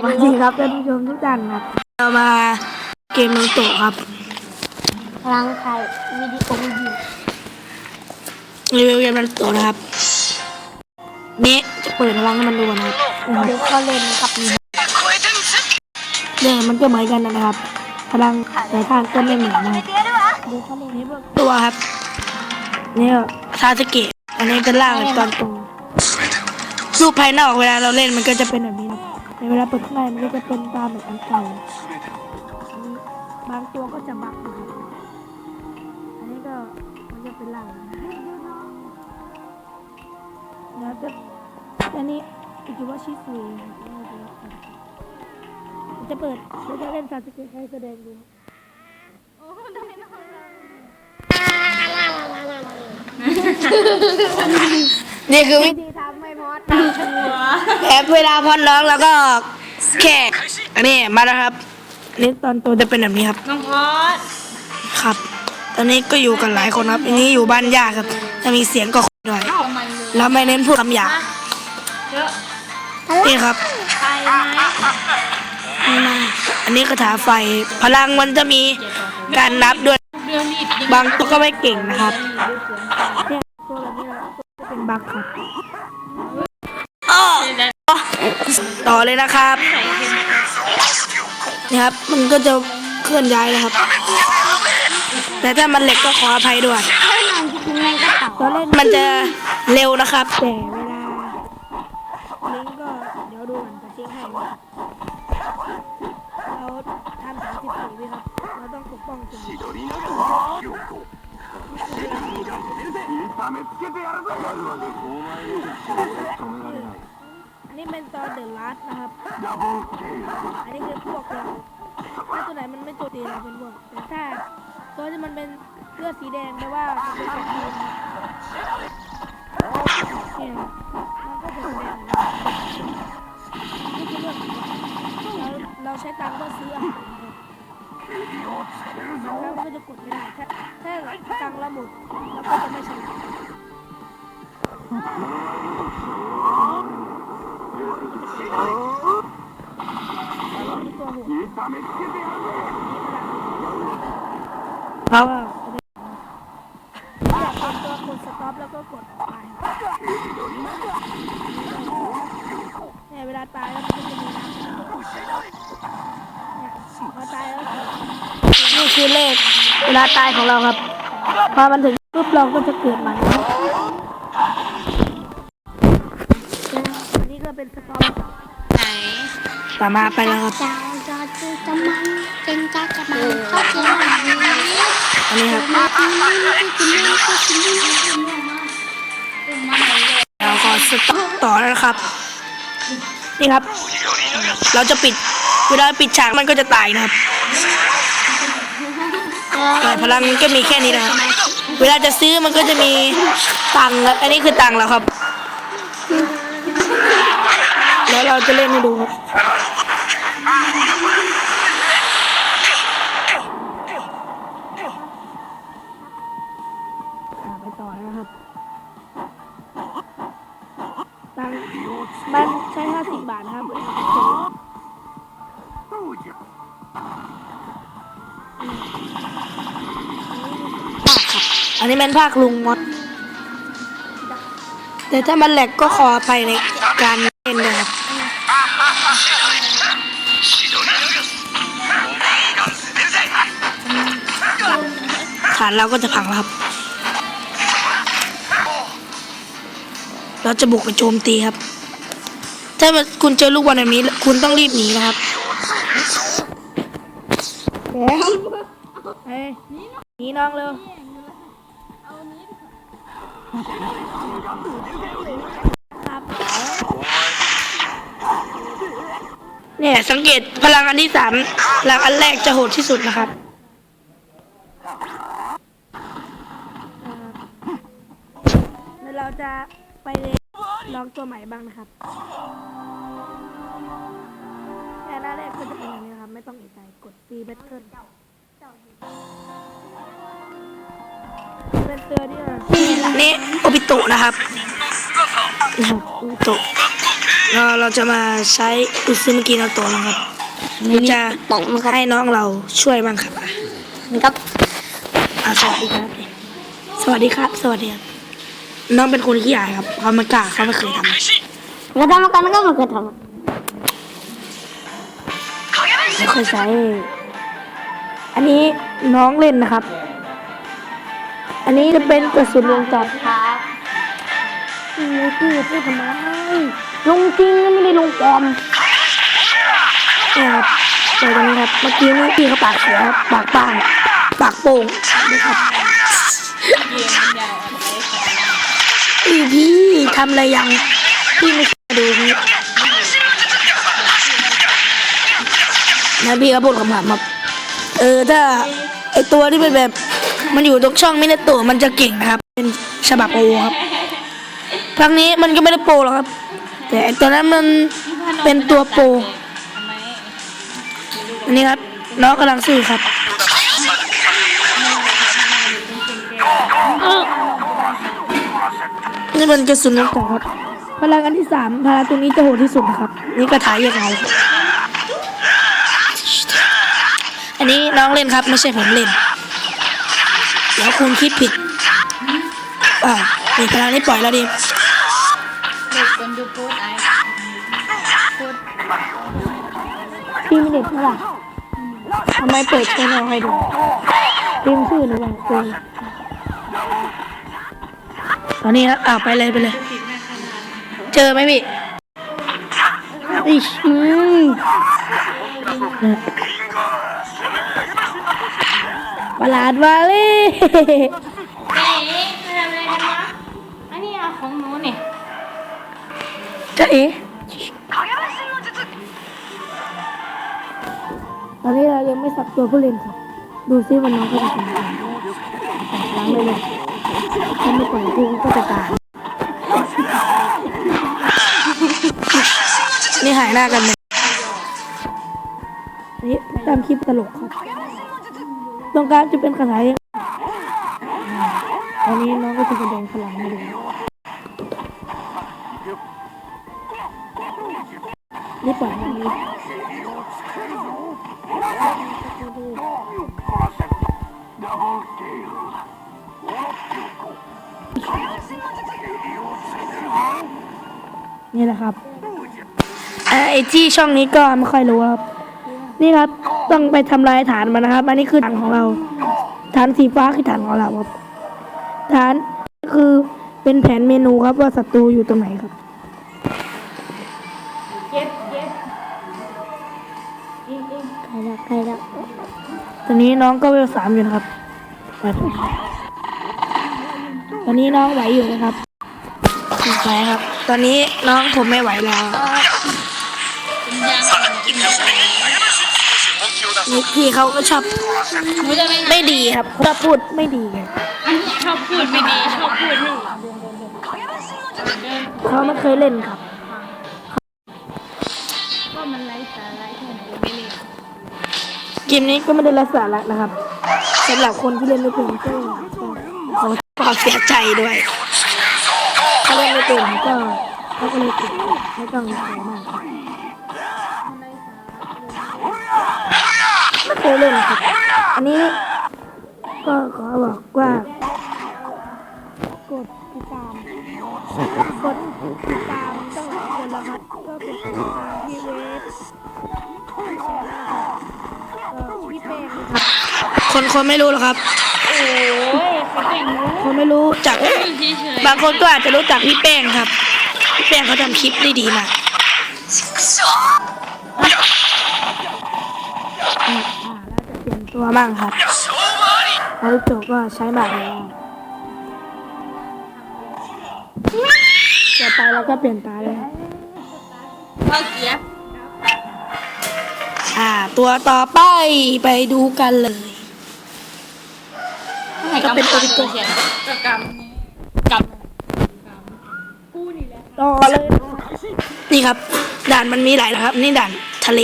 สวัสดีครับท่านผู้ชมทุกท่านครับเรามาเกมนังโตะครับพลังถ่ายวิดีโออยู่รีวิวเกมนังโตะนะครับนี่จะเปิดพลังให้มันดูนะครับเดี๋ยวเขาเล่นกับนี่เนี่ยมันก็เหมือนกันนะครับ พลังสายทานก็ไม่เหมือนนะครับเดี๋ยวเขาเล่นนี่พวกตัวครับนี่ซาสเกะอันนี้เป็นล่างเป็นตอนโตรูปภายนอกเวลาเราเล่นมันก็จะเป็นแบบนี้นะครับใน เวลาเปิดข้างในมันก็จะเป็นตามแบบอันเก่าอันนี้บางตัวก็จะบักนะครับอันนี้ก็มันจะเป็นล่างแล้วจะอันนี้คิดว่าชิซุยครับจะเปิดเราจะเล่นซาสเกะให้แสดงดูนี่คือวิธีทำไม่พอ ดแอบเวลาพอดร้องแล้วก็แค่อันนี้มาแล้วครับอันนี้ตอนตัวจะเป็นแบบนี้ครับ น้องพอดครับ ตอนนี้ก็อยู่กันหลายคนครับอันนี้อยู่บ้านยากครับ จะมีเสียงก็หน่อยแล้วไม่เน้นพูดคำหยาบเยอะนี่ครับไปไหมนี่มาอันนี้คาถาไฟ พลังมันจะมีการนับด้วย เรื่องนี้บางตัวก็ไม่เก่งนะครับเนี่ยตัวแบบนี้นะจะเป็นบักครับอ้อ ต่อเลยนะครับนี่ครับ มันก็จะเคลื่อนย้ายนะครับ แต่ถ้ามันเหล็กก็ขออภัยด้วยถ้าน้อนแม่นก็เต่ามันจะเร็วนะครับ แต่เวลาลิงก็เดี๋ยวดูก่อนจะทิ้งให้ครับเราทำสามสิบสี่วิครับ เราต้องปกป้องตัวเอง นนี้เป็นตอนเดือะลัสนะครับ อันนี้คือพวกเราถ้าตัวไหนมันไม่โจมตีเราเป็นพวกแต่ถ้าตัวที่มันเป็นเลือดสีแดงแปลว่ามันเป็นศัตรูนะครับเนี่ยมันก็จะแดงนี่คือเลือดสีแดงเราเราใช้ตังค์เพื่อซื้ออาหารแล้วมันก็จะกดไม่ได้ถ้าถ้าตังค์เราหมดเราก็จะไม่ชนะนี่ ตัวหัวเพราะว่าอยากเป็นตัวกดสต็อปแล้วก็กดตายเนี่ยเวลาตายแล้วมันก็จะมีน้ำเนี่ยพอตายแล้วนี่คือเลขเวลาตายของเราครับ พอมันถึงปุ๊บเราก็จะเกิดใหม่อันนี้ก็เป็นสต็อป ต่อมาไปแล้วครับเจ้าจอจูจะมันเป็นจ้าจะมันเขาเจอหนังนี้อันนี้ครับเราขอสต็อปต่อแล้วครับ นี่ครับ เราจะปิดเวลาปิดฉากมันก็จะตายนะครับแต่พลังก็มีแค่นี้นะครับ เวลาจะซื้อมันก็จะมีตังค์ครับ อันนี้คือตังค์แล้วครับ เราจะเล่นให้ดูครับอ่าไปต่อนะครับตังค์มันใช้ห้าสิบบาทนะครับภาคครับอันนี้เป็นภาคลุงมด แต่ถ้ามันแหลกก็ขออภัยในการ เล่นะครับฐานเราก็จะพังแล้วครับ เราจะบุกไปโจมตีครับ ถ้าคุณเจอลูกบอลแบบนี้ คุณต้องรีบหนีนะครับแเฮ้ยหนีน้องเร็ว เนี่ย สังเกตพลังอันที่สามพลังอันแรกจะโหดที่สุดนะครับเดี๋ยวเราจะไปเรียนลองตัวใหม่บ้างนะครับแต่หน้าแรกก็จะเป็นอย่างนี้นะครับ ไม่ต้องเอกใจกดฟรีแบตเทิลเป็นเตือนี่นะนี่โอปิโตะนะครับนะครับโอปิโตะ เราเราจะมาใช้อุซึมกินาโตะแล้วครับเราจะตกนะครับให้น้องเราช่วยบ้างครับอะนะครับอะสวัสดีครับ สวัสดีครับ สวัสดีครับน้องเป็นคนขี้อายครับเขาไม่กล้าเขาไม่เคยทำแล้วทำมากันแล้วก็มาเกิดทำไม่เคยใช้อันนี้น้องเล่นนะครับ อันนี้จะเป็นกระสุนวงจรครับพี่พี่พูดทำไม ลงจริงไม่ได้ลงปลอมนะครับเดี๋ยวตรงนี้ครับเมื่อกี้นี่พี่เขาปากเสียครับปากป้างปากโป่งนะครับพี่พี่ทำอะไรยังพี่ไม่ดูพี่นะพี่ก็พูดคำถามครับเออถ้าไอตัวที่เป็นแบบมันอยู่ตรงช่องมินาโตะมันจะเก่งนะครับ เป็นฉบับโปรครับครั้งนี้มันก็ไม่ได้โปรหรอกครับ แต่ไอตัวนั้นมันเป็นตัวโปรอันนี้ครับน้องกำลังซื้อครับนี่เป็นกระสุนลูกโป่งครับ พลังอันที่สามพลังตัวนี้จะโหดที่สุดครับ นี่กระถายยังไงอันนี้น้องเล่นครับ ไม่ใช่ผมเล่น เดี๋ยวคุณคิดผิดอ่านี่พลังนี้ปล่อยแล้วดิเด็กคนดูโพี่ไม่เด็ดเท่าไหร่ทำไมเปิดตัวน้องให้ดูพิมพ์ชื่อหรือเล่าเจอตอนนี้ครับอ่าไปเลยไปเลย เจอไหมพี่อิชอืมประหลาดวาเล่เอ๊ะท อนนี้เรายังไม่สับตัวผู้เล่นครับ ดูซิวันน้องเขาจะทำอะไรล้างเลยเลยถ้าไม่ปล่อยกูก็จะตายนี่หายหน้ากันเลยนี่ตามคลิปตลกครับตรงกลางจะเป็นคาถาเองตอนนี้น้องก็จะแสดงพลังให้ดูนี่ปล่อยมันนี้ นี่แหละครับเอ่อไอที่ช่องนี้ก็ไม่ค่อยรู้ครับ นี่ครับต้องไปทำลายฐานมันนะครับ อันนี้คือฐานของเรา ฐานสีฟ้าคือฐานของเราครับ ฐานคือเป็นแผนเมนูครับว่าศัตรูอยู่ตรงไหนครับเย็บเย็บอิงอิงใครรักใครรักตอนนี้น้องก็เวลสามอยู่นะครับไป ตอนนี้น้องไหวอยู่นะครับไหวครับ ตอนนี้น้องผมไม่ไหวแล้วนี่พี่เขาก็ชอบหนูจะไปไม่ดีครับชอบพูดไม่ดีครับชอบพูดไม่ดีชอบพูดให้เขาไม่เคยเล่นครับว่ามันไร้สาระแค่ไหนไม่เล่น เกมนี้ก็ไม่ได้ไร้สาระนะครับสำหรับคนที่เล่นไม่เป็นก็ขอความเสียใจด้วย ถ้าเล่นไม่เป็นก็เขาก็เลยติดไม่ต้องเสียมากไม่เคยเล่นครับ อันนี้ก็ขอบอกว่ากดติดตามกดติดตามต้องหลายคนแล้วครับก็กดติดตามพี่เวฟ คนคนไม่รู้หรอกครับ โอ้ยเขาเก่งรู้คนไม่รู้จักอยู่เฉยบางคนก็อาจจะรู้จักพี่แป้งครับ พี่แป้งเขาทำคลิปได้ดีมากอ่าแล้วจะเปลี่ยนตัวบ้างครับแล้วจบก็ใช้บาทแล้วจะไปแล้วก็เปลี่ยนตาเลยครับๆเอาเกียบ อ่า ตัวต่อไปไปดูกันเลยก็เป็นตัวเป็นตัวเขียนกกำกำกูนี่แหละต่อเลย นี่ครับ ด่านมันมีหลายนะครับ นี่ด่านทะเล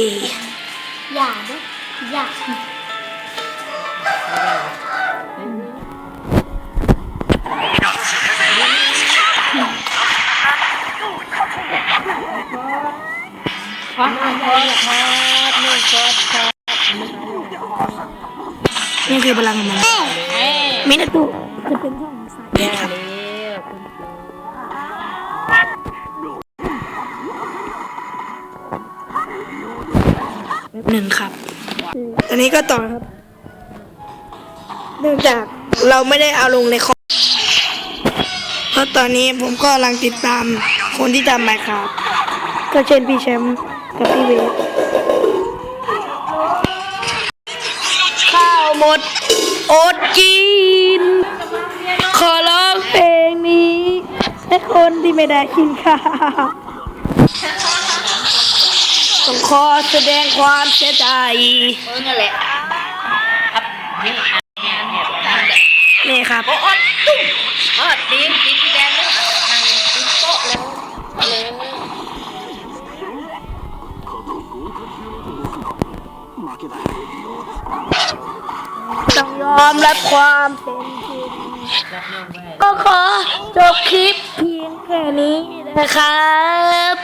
อย่าด้วยอย่านขออ่านเลยครั นึ่งกดครับนี่คือพลังของมันมินาตุจะเป็นช่องของสายแย่แล้วหนึ่งครับ อันนี้ก็ต่อครับ เนื่องจากเราไม่ได้เอาลงในคอมเพราะตอนนี้ผมก็กำลังติดตามคนที่ทำไมครับ ก็เช่นพี่แชมป์กับพี่เวฟ หมดอดกิน ขอร้องเพลงนี้ให้คนที่ไม่ได้กินข้าวต้องขอแสดงความเสียใจนี่ครับอดตุ้มอดดีสีสีแดงนั่งติดโต๊ะแล้ว ยอมรับความเป็นจริงก็ขอจบคลิปเพียงแค่นี้นะครับ